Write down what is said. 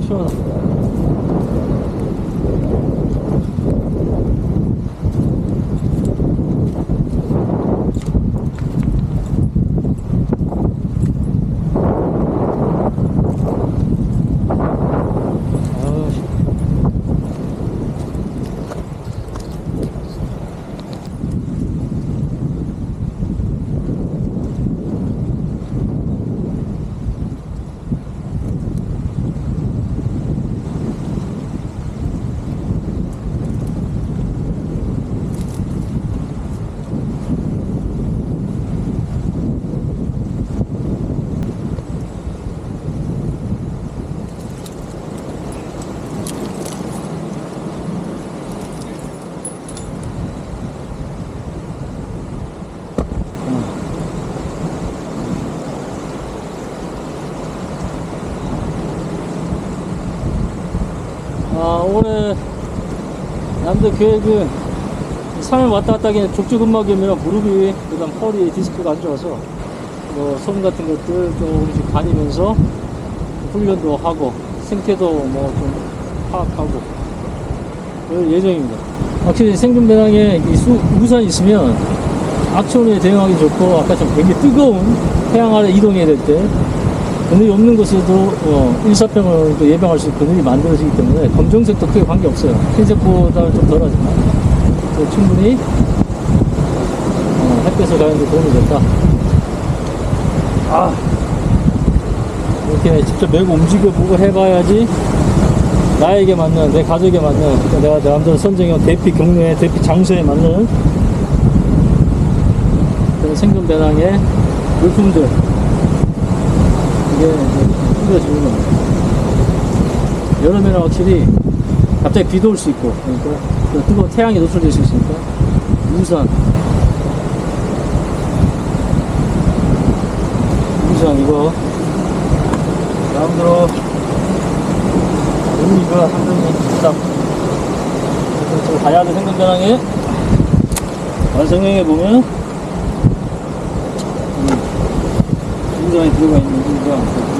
어우 시 아, 올해 남들 계획은 산을 왔다 갔다 하기엔 족저근막이면 무릎 이 그다음 허리 디스크가 안 좋아서 뭐섬 같은 것들 조금씩 다니면서 훈련도 하고 생태도 뭐 좀 파악하고 그럴 예정입니다. 확실히 생존배낭에 이 수, 우산 있으면 악천후에 대응하기 좋고 아까처럼 굉장히 뜨거운 태양 아래 이동해야 될 때 그늘이 없는 곳에도 어, 일사병을 또 예방할 수 있는 그늘이 만들어지기 때문에 검정색도 크게 관계없어요. 흰색보다는 좀 덜하지만 충분히 어, 햇볕을 가는데 도움이 됐다. 아 이렇게 직접 메고 움직여 보고 해봐야지 나에게 맞는 내 가족에 맞는 내가 내 마음대로 선정해온 대피 경로에 대피 장소에 맞는 생존 배낭의 물품들 이게 뿌려주는 겁니다. 여름에는 확실히 갑자기 비도 올 수 있고 그러니까 그 뜨거운 태양에 노출될 수 있으니까 우산 우산 이거 마음대로 의미가 상당히 있다. 그래서 가야드 생존배낭에 완성형에 보면 이 우산이 들어가 있는 Não,